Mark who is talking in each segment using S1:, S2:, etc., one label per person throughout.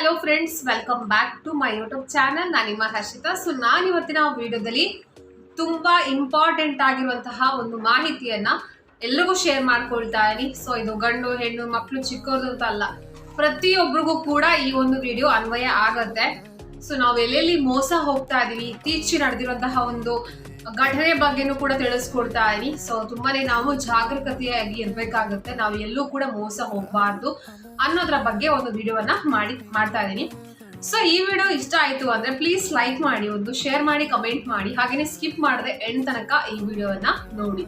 S1: Hello friends welcome back to my YouTube channel ನಾನು ನಿಮ್ಮ Harshita. So ನಾನು ಇವತ್ತಿನ ವಿಡಿಯೋದಲ್ಲಿ ತುಂಬಾ ಇಂಪಾರ್ಟೆಂಟ್ ಆಗಿರುವಂತಹ ಒಂದು ಮಾಹಿತಿಯನ್ನ ಎಲ್ರಿಗೂ ಶೇರ್ ಮಾಡ್ಕೊಳ್ತಾ ಇದ್ದೀನಿ. ಸೊ ಇದು ಗಂಡು, ಹೆಣ್ಣು ಮಕ್ಕಳು ಚಿಕ್ಕವ್ರದ್ದು ಅಂತ ಅಲ್ಲ ಪ್ರತಿಯೊಬ್ಬರಿಗೂ ಕೂಡ ಈ ಒಂದು ವಿಡಿಯೋ ಅನ್ವಯ ಆಗತ್ತೆ. ಸೊ ನಾವು ಎಲ್ಲೆಲ್ಲಿ ಮೋಸ ಹೋಗ್ತಾ ಇದೀವಿ, ಇತ್ತೀಚೆಗೆ ನಡೆದಿರುವಂತಹ ಒಂದು ಘಟನೆ ಬಗ್ಗೆನೂ ಕೂಡ ತಿಳಿಸ್ಕೊಡ್ತಾ ಇದೀನಿ ಸೊ ತುಂಬಾನೇ ನಾವು ಜಾಗರೂಕತೆಯಾಗಿ ಇರ್ಬೇಕಾಗುತ್ತೆ. ನಾವು ಎಲ್ಲೂ ಕೂಡ ಮೋಸ ಹೋಗ್ಬಾರ್ದು ಅನ್ನೋದ್ರ ಬಗ್ಗೆ ಒಂದು ವಿಡಿಯೋವನ್ನ ಮಾಡಿ, ಮಾಡ್ತಾ ಇದೀನಿ. ಸೊ ಈ ವಿಡಿಯೋ ಇಷ್ಟ ಆಯ್ತು ಅಂದ್ರೆ ಪ್ಲೀಸ್ ಲೈಕ್ ಮಾಡಿ, ಒಂದು ಶೇರ್ ಮಾಡಿ ಕಮೆಂಟ್ ಮಾಡಿ. ಹಾಗೇನೆ ಸ್ಕಿಪ್ ಮಾಡದೆ ಎಂಡ್ ತನಕ ಈ ವಿಡಿಯೋವನ್ನ ನೋಡಿ.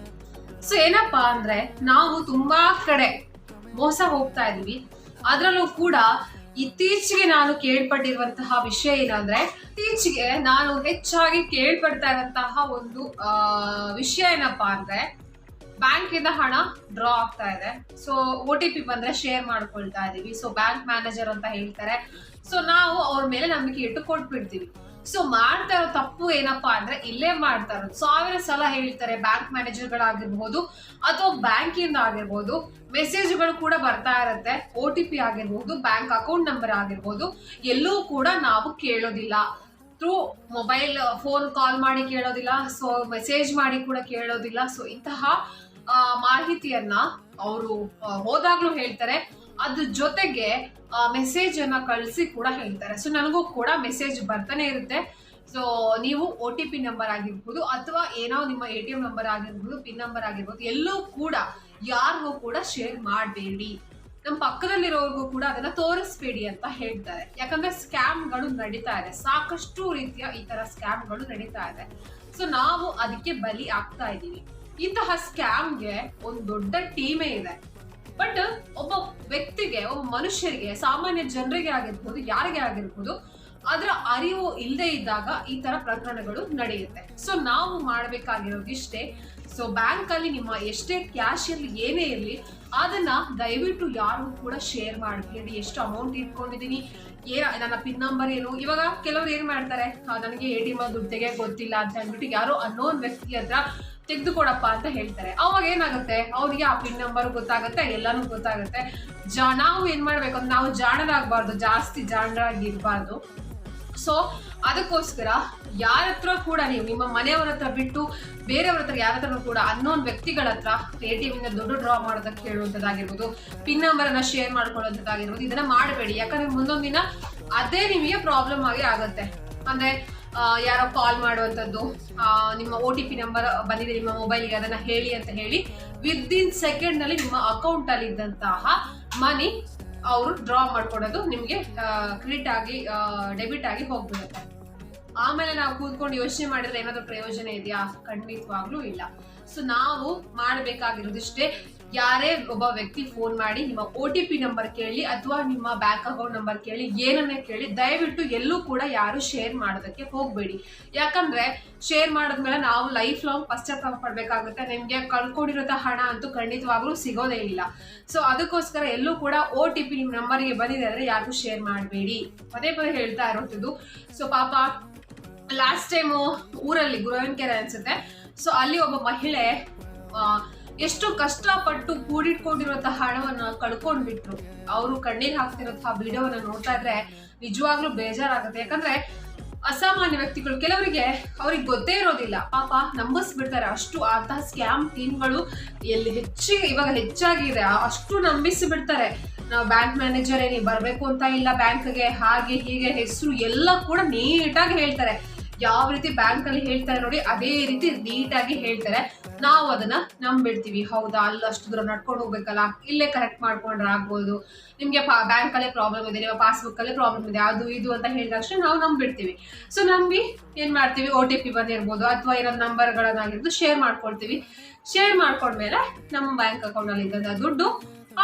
S1: ಸೊ ಏನಪ್ಪಾ ಅಂದ್ರೆ ನಾವು ತುಂಬಾ ಕಡೆ ಮೋಸ ಹೋಗ್ತಾ ಇದೀವಿ. ಅದರಲ್ಲೂ ಕೂಡ ಇತ್ತೀಚೆಗೆ ನಾನು ಕೇಳ್ಪಟ್ಟಿರುವಂತಹ ವಿಷಯ ಏನಂದ್ರೆ, ಇತ್ತೀಚೆಗೆ ನಾನು ಹೆಚ್ಚಾಗಿ ಕೇಳ್ಪಡ್ತಾ ಇರುವಂತಹ ಒಂದು ವಿಷಯ ಏನಪ್ಪಾ ಅಂದ್ರೆ ಬ್ಯಾಂಕ್ ಇಂದ ಹಣ ಡ್ರಾ ಆಗ್ತಾ ಇದೆ. ಸೊ ಒ ಟಿ ಪಿ ಬಂದ್ರೆ ಶೇರ್ ಮಾಡ್ಕೊಳ್ತಾ ಇದೀವಿ. ಸೊ ಬ್ಯಾಂಕ್ ಮ್ಯಾನೇಜರ್ ಅಂತ ಹೇಳ್ತಾರೆ. ಸೊ ನಾವು ಅವ್ರ ಮೇಲೆ ನಂಬಿಕೆ ಇಟ್ಟು ಕೊಟ್ಬಿಡ್ತೀವಿ. ಸೊ ಮಾಡ್ತಾ ಇರೋ ತಪ್ಪು ಏನಪ್ಪಾ ಅಂದ್ರೆ ಇಲ್ಲೇ ಮಾಡ್ತಾ ಇರೋದು. ಸಾವಿರ ಸಲ ಹೇಳ್ತಾರೆ ಬ್ಯಾಂಕ್ ಮ್ಯಾನೇಜರ್ಗಳಾಗಿರ್ಬೋದು ಅಥವಾ ಬ್ಯಾಂಕಿಂದ ಆಗಿರ್ಬೋದು ಮೆಸೇಜ್ಗಳು ಕೂಡ ಬರ್ತಾ ಇರುತ್ತೆ. ಒ ಟಿ ಪಿ ಆಗಿರ್ಬೋದು ಬ್ಯಾಂಕ್ ಅಕೌಂಟ್ ನಂಬರ್ ಆಗಿರ್ಬೋದು, ಎಲ್ಲೂ ಕೂಡ ನಾವು ಕೇಳೋದಿಲ್ಲ. ಥ್ರೂ ಮೊಬೈಲ್ ಫೋನ್ ಕಾಲ್ ಮಾಡಿ ಕೇಳೋದಿಲ್ಲ ಸೊ ಮೆಸೇಜ್ ಮಾಡಿ ಕೂಡ ಕೇಳೋದಿಲ್ಲ. ಸೊ ಇಂತಹ ಮಾಹಿತಿಯನ್ನ ಅವರು ಹೋದಾಗ್ಲೂ ಹೇಳ್ತಾರೆ. ಅದ್ರ ಜೊತೆಗೆ ಮೆಸೇಜ್ ಅನ್ನ ಕಳಿಸಿ ಕೂಡ ಹೇಳ್ತಾರೆ. ಸೊ ನನಗೂ ಕೂಡ ಮೆಸೇಜ್ ಬರ್ತಾನೆ ಇರುತ್ತೆ. ಸೊ ನೀವು ಒ ಟಿ ಪಿ ನಂಬರ್ ಆಗಿರ್ಬೋದು ಅಥವಾ ಏನೋ ನಿಮ್ಮ ಎ ಟಿ ಎಂ ನಂಬರ್ ಆಗಿರ್ಬೋದು ಪಿನ್ ನಂಬರ್ ಆಗಿರ್ಬೋದು, ಎಲ್ಲೂ ಕೂಡ ಯಾರಿಗೂ ಕೂಡ ಶೇರ್ ಮಾಡಬೇಡಿ. ನಮ್ಮ ಪಕ್ಕದಲ್ಲಿರೋರ್ಗೂ ಕೂಡ ಅದನ್ನ ತೋರಿಸ್ಬೇಡಿ ಅಂತ ಹೇಳ್ತಾರೆ. ಯಾಕಂದ್ರೆ ಸ್ಕ್ಯಾಮ್ಗಳು ನಡೀತಾ ಇದೆ. ಸಾಕಷ್ಟು ರೀತಿಯ ಈ ತರ ಸ್ಕ್ಯಾಮ್ಗಳು ನಡೀತಾ ಇದೆ. ಸೊ ನಾವು ಅದಕ್ಕೆ ಬಲಿ ಆಗ್ತಾ ಇದ್ದೀವಿ. ಇಂತಹ ಸ್ಕ್ಯಾಮ್ಗೆ ಒಂದು ದೊಡ್ಡ ಟೀಮೇ ಇದೆ. ಬಟ್ ಒಬ್ಬ ವ್ಯಕ್ತಿಗೆ ಒಬ್ಬ ಮನುಷ್ಯರಿಗೆ, ಸಾಮಾನ್ಯ ಜನರಿಗೆ ಆಗಿರ್ಬೋದು, ಯಾರಿಗೆ ಆಗಿರ್ಬೋದು, ಅದರ ಅರಿವು ಇಲ್ಲದೆ ಇದ್ದಾಗ ಈ ತರ ಪ್ರಕರಣಗಳು ನಡೆಯುತ್ತೆ. ಸೊ ನಾವು ಮಾಡಬೇಕಾಗಿರೋದು ಇಷ್ಟೇ ಸೊ ಬ್ಯಾಂಕ್ ಅಲ್ಲಿ ನಿಮ್ಮ ಎಷ್ಟೇ ಕ್ಯಾಶ್ ಇರಲಿ ಏನೇ ಇರಲಿ, ಅದನ್ನ ದಯವಿಟ್ಟು ಯಾರು ಕೂಡ ಶೇರ್ ಮಾಡಬೇಡಿ. ಎಷ್ಟು ಅಮೌಂಟ್ ಇಟ್ಕೊಂಡಿದೀನಿ ಏ, ನನ್ನ ಪಿನ್ ನಂಬರ್ ಏನು? ಇವಾಗ ಕೆಲವ್ರು ಏನ್ ಮಾಡ್ತಾರೆ? ನನಗೆ ಎ ಟಿ ಎಂ ದುಡ್ಡು ಗೊತ್ತಿಲ್ಲ ಅಂತ ಅಂದ್ಬಿಟ್ಟು ಯಾರೋ ಅನ್ನೋನ್ ವ್ಯಕ್ತಿ ಹತ್ರ ತೆಗೆದುಕೊಡಪ್ಪ ಅಂತ ಹೇಳ್ತಾರೆ. ಅವಾಗ ಏನಾಗುತ್ತೆ? ಅವ್ರಿಗೆ ಆ ಪಿನ್ ನಂಬರ್ ಗೊತ್ತಾಗುತ್ತೆ, ಎಲ್ಲಾನು ಗೊತ್ತಾಗುತ್ತೆ. ಜಾ, ನಾವು ಏನ್ ಮಾಡ್ಬೇಕು ಅಂತ ನಾವು ಜಾಣರಾಗಬಾರ್ದು, ಜಾಸ್ತಿ ಜಾಣರಾಗಿರ್ಬಾರ್ದು. ಸೊ ಅದಕ್ಕೋಸ್ಕರ ಯಾರ ಹತ್ರ ಕೂಡ ನೀವು ನಿಮ್ಮ ಮನೆಯವರ ಹತ್ರ ಬಿಟ್ಟು ಬೇರೆಯವ್ರ ಹತ್ರ ಯಾರ ಹತ್ರ ಕೂಡ ಅನ್ನೋನ್ ವ್ಯಕ್ತಿಗಳ ಹತ್ರ ಎ ಟಿ ದುಡ್ಡು ಡ್ರಾ ಮಾಡೋದಕ್ಕೆ ಹೇಳುವಂಥದ್ದಾಗಿರ್ಬೋದು ಪಿನ್ ನಂಬರ್ ಅನ್ನ ಶೇರ್ ಮಾಡ್ಕೊಳ್ಳೋದಾಗಿರ್ಬೋದು ಇದನ್ನ ಮಾಡಬೇಡಿ. ಯಾಕಂದ್ರೆ ಮುಂದೊಂದು ದಿನ ಅದೇ ನಿಮಗೆ ಪ್ರಾಬ್ಲಮ್ ಆಗಿ ಆಗುತ್ತೆ. ಅಂದ್ರೆ ಯಾರೋ ಕಾಲ್ ಮಾಡುವಂಥದ್ದು ನಿಮ್ಮ ಒ ಟಿ ಪಿ ನಂಬರ್ ಬಂದಿದೆ, ನಿಮ್ಮ ಮೊಬೈಲ್ಗೆ ಅದನ್ನು ಹೇಳಿ ಅಂತ ಹೇಳಿ ವಿದಿನ್ ಸೆಕೆಂಡ್ನಲ್ಲಿ ನಿಮ್ಮ ಅಕೌಂಟಲ್ಲಿ ಇದ್ದಂತಹ ಮನಿ ಅವರು ಡ್ರಾ ಮಾಡ್ಕೊಡೋದು, ನಿಮಗೆ ಕ್ರೆಡಿಟ್ ಆಗಿ ಡೆಬಿಟ್ ಆಗಿ ಹೋಗ್ಬಿಡುತ್ತೆ. ಆಮೇಲೆ ನಾವು ಕೂತ್ಕೊಂಡು ಯೋಚನೆ ಮಾಡಿದ್ರೆ ಏನಾದರೂ ಪ್ರಯೋಜನ ಇದೆಯಾ? ಖಂಡಿತವಾಗ್ಲೂ ಇಲ್ಲ. ಸೊ ನಾವು ಮಾಡಬೇಕಾಗಿರೋದಿಷ್ಟೇ ಯಾರೇ ಒಬ್ಬ ವ್ಯಕ್ತಿ ಫೋನ್ ಮಾಡಿ ನಿಮ್ಮ ಒ ಟಿ ಪಿ ನಂಬರ್ ಕೇಳಿ ಅಥವಾ ನಿಮ್ಮ ಬ್ಯಾಂಕ್ ಅಕೌಂಟ್ ನಂಬರ್ ಕೇಳಿ ಏನನ್ನೇ ಕೇಳಿ, ದಯವಿಟ್ಟು ಎಲ್ಲೂ ಕೂಡ ಯಾರು ಶೇರ್ ಮಾಡೋದಕ್ಕೆ ಹೋಗಬೇಡಿ. ಯಾಕಂದ್ರೆ ಶೇರ್ ಮಾಡಿದ್ಮೇಲೆ ನಾವು ಲೈಫ್ ಲಾಂಗ್ ಪಶ್ಚಾತ್ತಾಪ ಪಡಬೇಕಾಗುತ್ತೆ. ನಿಮಗೆ ಕಳ್ಕೊಂಡಿರೋ ಹಣ ಅಂತೂ ಖಂಡಿತವಾಗ್ಲೂ ಸಿಗೋದೇ ಇಲ್ಲ. ಸೊ ಅದಕ್ಕೋಸ್ಕರ ಎಲ್ಲೂ ಕೂಡ ಒ ಟಿ ಪಿ ನಿಮ್ಮ ನಂಬರ್ಗೆ ಬಂದಿದೆ ಅಂದ್ರೆ ಯಾರಿಗೂ ಶೇರ್ ಮಾಡಬೇಡಿ. ಪದೇ ಪದೇ ಹೇಳ್ತಾ ಇರೋದು ಸೊ ಪಾಪ ಲಾಸ್ಟ್ ಟೈಮು ಊರಲ್ಲಿ ಗುರುವಿನಕೆರೆ ಅನ್ಸುತ್ತೆ. ಸೊ ಅಲ್ಲಿ ಒಬ್ಬ ಮಹಿಳೆ ಎಷ್ಟು ಕಷ್ಟಪಟ್ಟು ಕೂಡಿಟ್ಕೊಂಡಿರುವಂತಹ ಹಣವನ್ನ ಕಳ್ಕೊಂಡ್ಬಿಟ್ರು. ಅವರು ಕಣ್ಣೀರ್ ಹಾಕ್ತಿರೋಂತಹ ವಿಡಿಯೋವನ್ನ ನೋಡ್ತಾ ಇದ್ರೆ ನಿಜವಾಗ್ಲೂ ಬೇಜಾರಾಗುತ್ತೆ. ಯಾಕಂದ್ರೆ ಅಸಾಮಾನ್ಯ ವ್ಯಕ್ತಿಗಳು ಕೆಲವರಿಗೆ ಅವ್ರಿಗೆ ಗೊತ್ತೇ ಇರೋದಿಲ್ಲ. ಪಾಪ ನಂಬಿಸ್ಬಿಡ್ತಾರೆ. ಅಷ್ಟು ಅಂತಹ ಸ್ಕ್ಯಾಮ್ ಟೀಮ್ಗಳು ಎಲ್ಲಿ ಹೆಚ್ಚಿಗೆ ಇವಾಗ ಹೆಚ್ಚಾಗಿದೆ. ಅಷ್ಟು ನಂಬಿಸಿ ಬಿಡ್ತಾರೆ ನಾವು ಬ್ಯಾಂಕ್ ಮ್ಯಾನೇಜರ್ ಏನಿ ಬರಬೇಕು ಅಂತ ಇಲ್ಲ. ಬ್ಯಾಂಕ್ಗೆ ಹಾಗೆ ಹೀಗೆ ಹೆಸರು ಎಲ್ಲ ಕೂಡ ನೀಟಾಗಿ ಹೇಳ್ತಾರೆ. ಯಾವ ರೀತಿ ಬ್ಯಾಂಕ್ ಅಲ್ಲಿ ಹೇಳ್ತಾರೆ ನೋಡಿ, ಅದೇ ರೀತಿ ನೀಟಾಗಿ ಹೇಳ್ತಾರೆ. ನಾವು ಅದನ್ನ ನಂಬಿಡ್ತೀವಿ ಹೌದಾ ಅಲ್ಲಿ ಅಷ್ಟು ದೂರ ನಡ್ಕೊಂಡು ಹೋಗ್ಬೇಕಲ್ಲ? ಇಲ್ಲೇ ಕರೆಕ್ಟ್ ಮಾಡ್ಕೊಂಡ್ರೆ ಆಗ್ಬೋದು. ನಿಮ್ಗೆ ಬ್ಯಾಂಕ್ ಅಲ್ಲೇ ಪ್ರಾಬ್ಲಮ್ ಇದೆ, ನಿಮ್ಮ ಪಾಸ್ಬುಕ್ ಅಲ್ಲೇ ಪ್ರಾಬ್ಲಮ್ ಇದೆ, ಅದು ಇದು ಅಂತ ಹೇಳಿದ ತಕ್ಷಣ ನಾವು ನಂಬಿಡ್ತೀವಿ ಸೊ ನಂಬಿ ಏನ್ ಮಾಡ್ತೀವಿ? ಓ ಟಿ ಪಿ ಬಂದಿರ್ಬೋದು, ಅಥವಾ ಏನಾದ್ರು ನಂಬರ್ಗಳನ್ನಾಗಿರ್ಬೋದು ಶೇರ್ ಮಾಡ್ಕೊಳ್ತೀವಿ. ಶೇರ್ ಮಾಡ್ಕೊಂಡ್ಮೇಲೆ ನಮ್ಮ ಬ್ಯಾಂಕ್ ಅಕೌಂಟ್ ಅಲ್ಲಿ ದುಡ್ಡು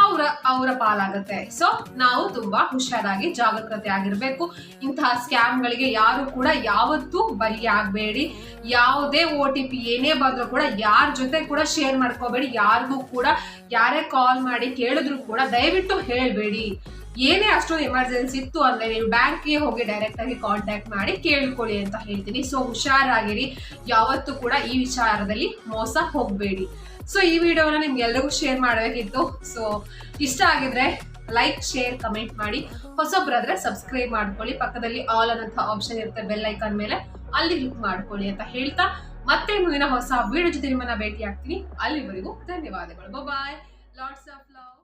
S1: ಅವರ ಅವರ ಪಾಲಾಗುತ್ತೆ. ಸೊ ನಾವು ತುಂಬಾ ಹುಷಾರಾಗಿ ಜಾಗೃತೆ ಆಗಿರ್ಬೇಕು. ಇಂತಹ ಸ್ಕ್ಯಾಮ್ಗಳಿಗೆ ಯಾರು ಕೂಡ ಯಾವತ್ತೂ ಬಲಿ ಆಗಬೇಡಿ. ಯಾವುದೇ ಓ ಟಿ ಪಿ ಏನೇ ಬಂದ್ರು ಕೂಡ ಯಾರ ಜೊತೆ ಕೂಡ ಶೇರ್ ಮಾಡ್ಕೋಬೇಡಿ. ಯಾರಿಗೂ ಕೂಡ ಯಾರೇ ಕಾಲ್ ಮಾಡಿ ಕೇಳಿದ್ರು ಕೂಡ ದಯವಿಟ್ಟು ಹೇಳ್ಬೇಡಿ. ಏನೇ ಅಷ್ಟೊಂದು ಎಮರ್ಜೆನ್ಸಿ ಇತ್ತು ಅಂದ್ರೆ ನೀವು ಬ್ಯಾಂಕ್ಗೆ ಹೋಗಿ ಡೈರೆಕ್ಟ್ ಆಗಿ ಕಾಂಟ್ಯಾಕ್ಟ್ ಮಾಡಿ ಕೇಳ್ಕೊಳ್ಳಿ ಅಂತ ಹೇಳ್ತೀನಿ. ಸೊ ಹುಷಾರಾಗಿರಿ. ಯಾವತ್ತೂ ಕೂಡ ಈ ವಿಚಾರದಲ್ಲಿ ಮೋಸ ಹೋಗಬೇಡಿ. ಸೊ ಈ ವಿಡಿಯೋನ ನಿಮ್ಗೆ ಎಲ್ಲರಿಗೂ ಶೇರ್ ಮಾಡಬೇಕಿತ್ತು. ಸೊ ಇಷ್ಟ ಆಗಿದ್ರೆ ಲೈಕ್ ಶೇರ್ ಕಮೆಂಟ್ ಮಾಡಿ. ಹೊಸಬ್ರಾದ್ರೆ ಸಬ್ಸ್ಕ್ರೈಬ್ ಮಾಡ್ಕೊಳ್ಳಿ. ಪಕ್ಕದಲ್ಲಿ ಆಲ್ ಅನ್ನೋಂಥ ಆಪ್ಷನ್ ಇರುತ್ತೆ ಬೆಲ್ ಐಕಾನ್ ಮೇಲೆ. ಅಲ್ಲಿ ಕ್ಲಿಕ್ ಮಾಡ್ಕೊಳ್ಳಿ ಅಂತ ಹೇಳ್ತಾ ಮತ್ತೆ ಮುಂದಿನ ಹೊಸ ವಿಡಿಯೋ ಜೊತೆ ನಿಮ್ಮನ್ನ ಭೇಟಿ ಆಗ್ತೀನಿ ಅಲ್ಲಿವರೆಗೂ ಧನ್ಯವಾದಗಳು. ಬಾಯ್ ಲಾಟ್ಸ್ ಆಫ್ ಲವ್